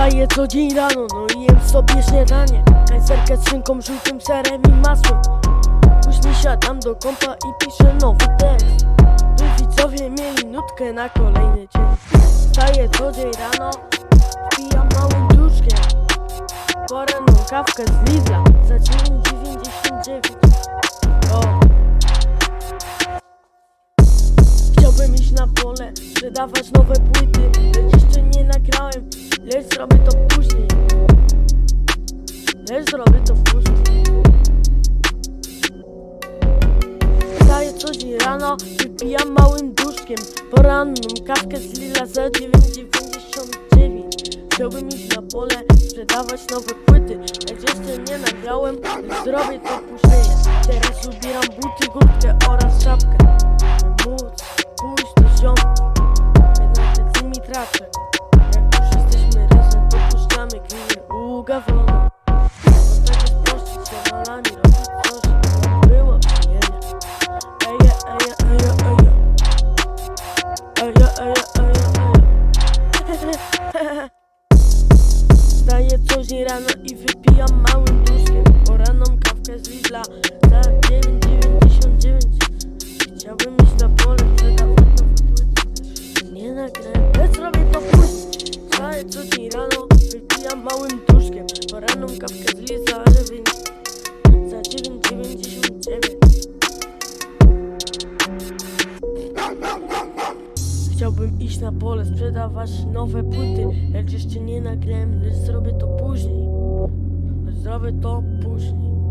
Wstaję co dzień rano, no i jem sobie śniadanie. Kajzerkę z szynką, żółtym serem i masłem. Później siadam do kompa i piszę nowy tekst. By widzowie mieli nutkę na kolejny dzień. Wstaję co dzień rano, pijam małym duszkiem. Poranną kawkę z Lidla za 9,99 O. Chciałbym iść na pole, sprzedawać nowe płyty Lecz jeszcze nie nagrałem, lecz zrobię to później. Lecz zrobię to później. Wstaję co dzień rano, wypijam małym duszkiem Poranną kawkę z Lila za 9,99 Chciałbym iść na pole, sprzedawać nowe płyty. Lecz jeszcze nie nagrałem, zrobię to później. Teraz ubieram buty, kurtkę oraz czapkę. By móc pójść do ziomków Jednak z nimi tracę. Jak już jesteśmy razem, to puszczamy kliny ugawrone Dzień rano i wypijam małym duszkiem Poranną kawkę z Lidla za 9,99 Chciałbym iść na pole, sprzedawać nowe płyty Nie nagrałem, lecz robię to później Wstaję co dzień rano, wypijam małym duszkiem. Poranną kawkę z Lidla za 9,99 Chciałbym iść na pole, sprzedawać nowe płyty Lecz jeszcze nie nagrałem, lecz zrobię to zrobię to później